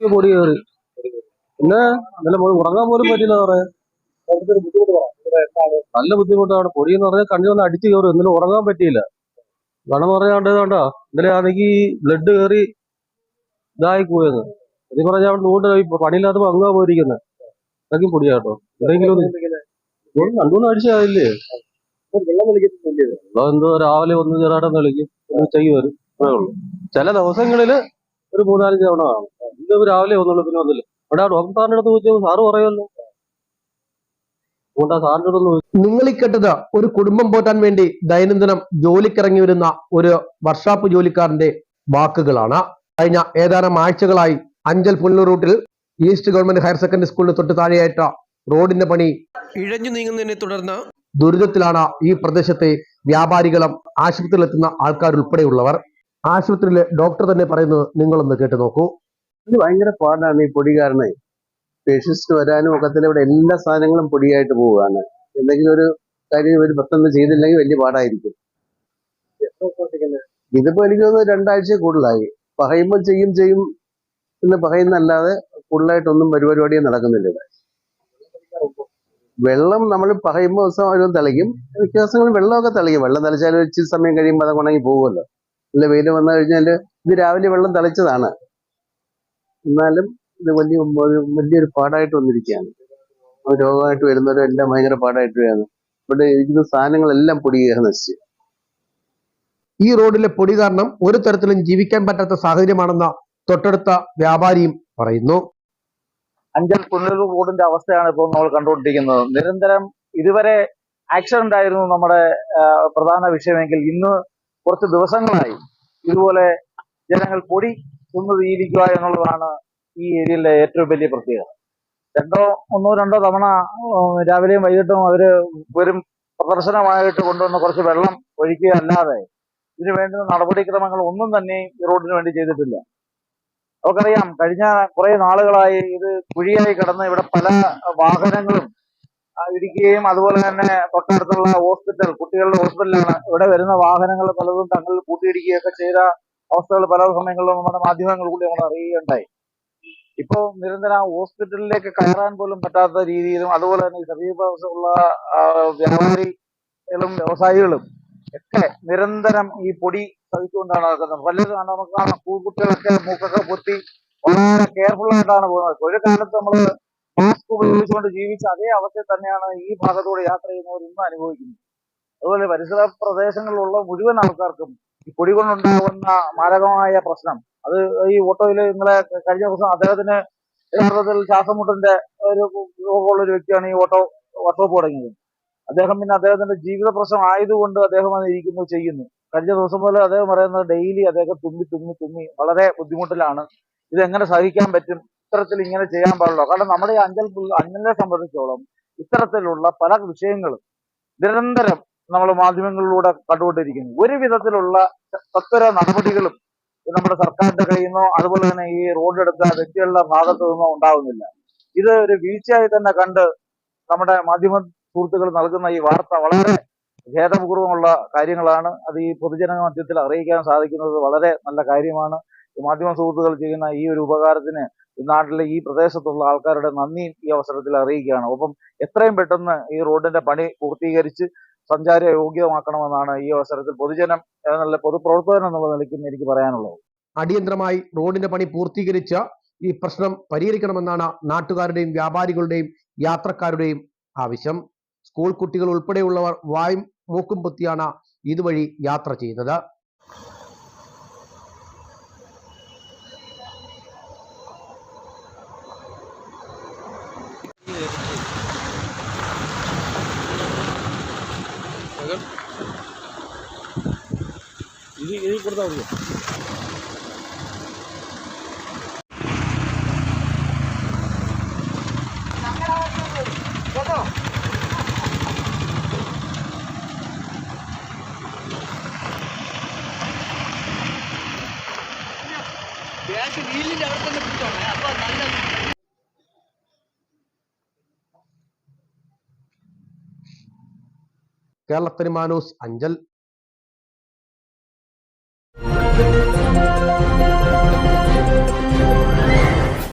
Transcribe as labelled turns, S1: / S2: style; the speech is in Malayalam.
S1: പൊടി കയറി പിന്നെ നല്ല പോയി ഉറങ്ങാൻ പോലും പറ്റില്ല പറയാ. നല്ല ബുദ്ധിമുട്ടാണ്. പൊടി എന്ന് പറഞ്ഞാൽ കണ്ണി വന്ന് അടിച്ചു കയറും. ഇന്നലെ ഉറങ്ങാൻ പറ്റിയില്ല. ഗണം പറയാണ്ട് കണ്ടോ? ഇന്നലെ ആണെങ്കിൽ ബ്ലഡ് കയറി ഇതായി പോയെന്ന്. ഇത് പറഞ്ഞാൽ അവിടെ നൂണ്ട് പണിയില്ലാത്തപ്പോ അങ്ങാ പോയിരിക്കുന്നത് അതൊക്കെ പൊടിയാട്ടോ? എന്തെങ്കിലും രണ്ടുമൂന്ന് ആഴ്ച ആയില്ലേ? എന്തോ രാവിലെ ഒന്ന് ചെറുതായിട്ട് കളിക്കും ഉച്ചയ്ക്ക് വരും. അത്രേ ഉള്ളൂ. ചില ദിവസങ്ങളിൽ ഒരു മൂന്നാലഞ്ച് തവണ കാണും. ഇത് രാവിലെ വന്നുള്ളൂ. പിന്നെ വന്നില്ല ഇവിടെ ഡോക്ടർ സാറിന്റെ അടുത്ത് ചോദിച്ചു സാറ് പറയുമല്ലോ. അതുകൊണ്ട് ആ സാറിന്റെ അടുത്ത് ഒന്ന്
S2: നിങ്ങൾ ഈ കേട്ടത് ഒരു കുടുംബം പോറ്റാൻ വേണ്ടി ദൈനംദിനം ജോലിക്കിറങ്ങി വരുന്ന ഒരു വർഷാപ്പ് ജോലിക്കാരന്റെ വാക്കുകളാണ്. കഴിഞ്ഞ ഏതാനും ആഴ്ചകളായി അഞ്ചൽ പുല്ലൂർ റൂട്ടിൽ ഈസ്റ്റ് ഗവൺമെന്റ് ഹയർ സെക്കൻഡറി സ്കൂളിന് തൊട്ട് താഴെയായിട്ട് റോഡിന്റെ പണി
S3: ഇഴഞ്ഞു നീങ്ങുന്നതിനെ തുടർന്ന്
S2: ദുരിതത്തിലാണ് ഈ പ്രദേശത്തെ വ്യാപാരികളും ആശുപത്രിയിലെത്തുന്ന ആൾക്കാരുൾപ്പെടെയുള്ളവർ. ആശുപത്രിയിലെ ഡോക്ടർ തന്നെ പറയുന്നത് നിങ്ങളൊന്ന് കേട്ടു നോക്കൂ.
S1: ഇത് ഭയങ്കര പാടാണ് ഈ പൊടി കാരണം പേഷ്യൻസിന് വരാനും ഒക്കത്തിൽ ഇവിടെ എല്ലാ സാധനങ്ങളും പൊടിയായിട്ട് പോവുകയാണ്. എന്തെങ്കിലും ഒരു കാര്യം ഇവർ പെട്ടെന്ന് ചെയ്തില്ലെങ്കിൽ വലിയ പാടായിരിക്കും. ഇതിപ്പോ എനിക്ക് തോന്നുന്നു രണ്ടാഴ്ച കൂടുതലായി. പറയുമ്പോൾ ചെയ്യും ചെയ്യും എന്ന് പറയുന്നല്ലാതെ കൂടുതലായിട്ടൊന്നും പരിപാടിയും നടക്കുന്നില്ല ഇവിടെ. വെള്ളം നമ്മൾ പറയുമ്പോൾ ദിവസം അവർ തെളിക്കും മിക്ക ദിവസങ്ങളിൽ വെള്ളമൊക്കെ തെളിക്കും വെള്ളം തളിച്ചാൽ ഇച്ചിരി സമയം കഴിയുമ്പോൾ അത് ഉണങ്ങി പോകുമല്ലോ. അല്ല വെയിൽ വന്നു കഴിഞ്ഞാൽ ഇത് രാവിലെ വെള്ളം തെളിച്ചതാണ്. എന്നാലും ഇത് വലിയ വലിയൊരു പാടായിട്ട് വന്നിരിക്കുകയാണ്. രോഗമായിട്ട് വരുന്നവരും എല്ലാം ഭയങ്കര പാടായിട്ട് വരികയാണ്. ഇവിടെ ഇരിക്കുന്ന സാധനങ്ങളെല്ലാം പൊടിയേറെ നശിച്ചു.
S2: ഈ റോഡിലെ പൊടി കാരണം ഒരു തരത്തിലും ജീവിക്കാൻ പറ്റാത്ത സാഹചര്യമാണെന്ന തൊട്ടടുത്ത വ്യാപാരിയും പറയുന്നു.
S4: അഞ്ചൽ പുനലൂർ റോഡിന്റെ അവസ്ഥയാണ് ഇപ്പോൾ നമ്മൾ കണ്ടുകൊണ്ടിരിക്കുന്നത്. നിരന്തരം ഇതുവരെ ആക്സിഡന്റ് ആയിരുന്നു നമ്മുടെ പ്രധാന വിഷയമെങ്കിൽ ഇന്ന് കുറച്ച് ദിവസങ്ങളായി. ഇതുപോലെ ജനങ്ങൾ പൊടി തിന്നു തീരിക്കുക എന്നുള്ളതാണ് ഈ ഏരിയയിലെ ഏറ്റവും വലിയ പ്രത്യേകത. രണ്ടോ ഒന്നോ രണ്ടോ തവണ രാവിലെയും വൈകിട്ടും അവർ വരും പ്രദർശനമായിട്ട് കൊണ്ടുവന്ന കുറച്ച് വെള്ളം ഒഴിക്കുക അല്ലാതെ ഇതിനു വേണ്ടുന്ന നടപടിക്രമങ്ങൾ ഒന്നും തന്നെ ഈ റോഡിന് വേണ്ടി ചെയ്തിട്ടില്ല. നമുക്കറിയാം കഴിഞ്ഞ കുറെ നാളുകളായി ഇത് കുഴിയായി കിടന്ന് ഇവിടെ പല വാഹനങ്ങളും ഇടിക്കുകയും അതുപോലെ തന്നെ തൊട്ടടുത്തുള്ള ഹോസ്പിറ്റൽ കുട്ടികളുടെ ഹോസ്പിറ്റലാണ് ഇവിടെ വരുന്ന വാഹനങ്ങൾ പലതും തങ്ങൾ കൂട്ടിയിടിക്കുകയൊക്കെ ചെയ്ത അവസ്ഥകൾ പല സമയങ്ങളിലും നമ്മുടെ കൂടി നമ്മൾ അറിയുകയുണ്ടായി. ഇപ്പോ നിരന്തരം ഹോസ്പിറ്റലിലേക്ക് കയറാൻ പോലും പറ്റാത്ത രീതിയിലും അതുപോലെ തന്നെ സമീപമുള്ള വ്യാപാരികളും വ്യവസായികളും ഒക്കെ നിരന്തരം ഈ പൊടി സഹിച്ചുകൊണ്ടാണ് നടക്കുന്നത്. പലരും നമുക്ക് കാണാം കുട്ടികളൊക്കെ മൂക്കൊക്കെ പൊത്തി വളരെ കെയർഫുൾ ആയിട്ടാണ് പോകുന്നത്. ഒരു കാലത്ത് നമ്മൾ മാസ്ക് ഉപയോഗിച്ചുകൊണ്ട് ജീവിച്ച അതേ അവസ്ഥയിൽ തന്നെയാണ് ഈ ഭാഗത്തൂടെ യാത്ര ചെയ്യുന്നവർ ഇന്ന് അനുഭവിക്കുന്നത്. അതുപോലെ പരിസര പ്രദേശങ്ങളിലുള്ള മുഴുവൻ ആൾക്കാർക്കും ഈ പൊടി കൊണ്ടുണ്ടാകുന്ന മാരകമായ പ്രശ്നം. അത് ഈ ഓട്ടോയിൽ നിങ്ങളെ കഴിഞ്ഞ ദിവസം അദ്ദേഹത്തിന് യഥാർത്ഥത്തിൽ ശ്വാസമുട്ടിന്റെ ഒരു രോഗമുള്ള ഒരു വ്യക്തിയാണ് ഈ ഓട്ടോ വർക്ക്ഷോപ്പ് തുടങ്ങിയത്. അദ്ദേഹം പിന്നെ അദ്ദേഹത്തിന്റെ ജീവിത പ്രശ്നം ആയതുകൊണ്ട് അദ്ദേഹം അത് ഇരിക്കുന്നു ചെയ്യുന്നു. കഴിഞ്ഞ ദിവസം പോലെ അദ്ദേഹം പറയുന്നത് ഡെയിലി അദ്ദേഹം തുമ്മി തുമ്മി തുമ്മി വളരെ ബുദ്ധിമുട്ടിലാണ്. ഇത് എങ്ങനെ സഹിക്കാൻ പറ്റും? ഇത്തരത്തിൽ ഇങ്ങനെ ചെയ്യാൻ പാടുള്ളൂ കാരണം നമ്മുടെ ഈ അഞ്ചൽ അഞ്ചലിനെ സംബന്ധിച്ചോളം ഇത്തരത്തിലുള്ള പല വിഷയങ്ങളും നിരന്തരം നമ്മൾ മാധ്യമങ്ങളിലൂടെ കണ്ടുകൊണ്ടിരിക്കുന്നു. ഒരു വിധത്തിലുള്ള സത്വര നടപടികളും നമ്മുടെ സർക്കാരിന്റെ കയ്യിൽ നിന്നോ അതുപോലെ തന്നെ ഈ റോഡെടുത്ത വ്യക്തികളുടെ ഭാഗത്തു നിന്നോ ഉണ്ടാവുന്നില്ല. ഇത് ഒരു വീഴ്ചയായി തന്നെ കണ്ട് നമ്മുടെ മാധ്യമ സുഹൃത്തുക്കൾ നൽകുന്ന ഈ വാർത്ത വളരെ ഖേദപൂർവമുള്ള കാര്യങ്ങളാണ്. അത് ഈ പൊതുജന മധ്യത്തിൽ അറിയിക്കാൻ സാധിക്കുന്നത് വളരെ നല്ല കാര്യമാണ്. മാധ്യമ സുഹൃത്തുക്കൾ ചെയ്യുന്ന ഈ ഒരു ഉപകാരത്തിന് നാട്ടിലെ ഈ പ്രദേശത്തുള്ള ആൾക്കാരുടെ നന്ദി ഈ അവസരത്തിൽ അറിയിക്കുകയാണ്. ഒപ്പം എത്രയും പെട്ടെന്ന് ഈ റോഡിന്റെ പണി പൂർത്തീകരിച്ച് സഞ്ചാര യോഗ്യമാക്കണമെന്നാണ് ഈ അവസരത്തിൽ പൊതുജനം എന്നുള്ള പൊതുപ്രവർത്തകൻ എന്നുള്ള നിലയ്ക്ക് എനിക്ക് പറയാനുള്ളത്.
S2: അടിയന്തരമായി റോഡിന്റെ പണി പൂർത്തീകരിച്ച് ഈ പ്രശ്നം പരിഹരിക്കണമെന്നാണ് നാട്ടുകാരുടെയും വ്യാപാരികളുടെയും യാത്രക്കാരുടെയും ആവശ്യം. സ്കൂൾ കുട്ടികൾ ഉൾപ്പെടെയുള്ളവർ വായും മൂക്കും പൊത്തിയാണ് ഇതുവഴി യാത്ര ചെയ്യുന്നത്
S1: ഇത് ഇതിൽ കൊടുത്താൽ മതിയോ
S2: കേരളത്തിന് മാനൂസ് അഞ്ചൽ Thank you.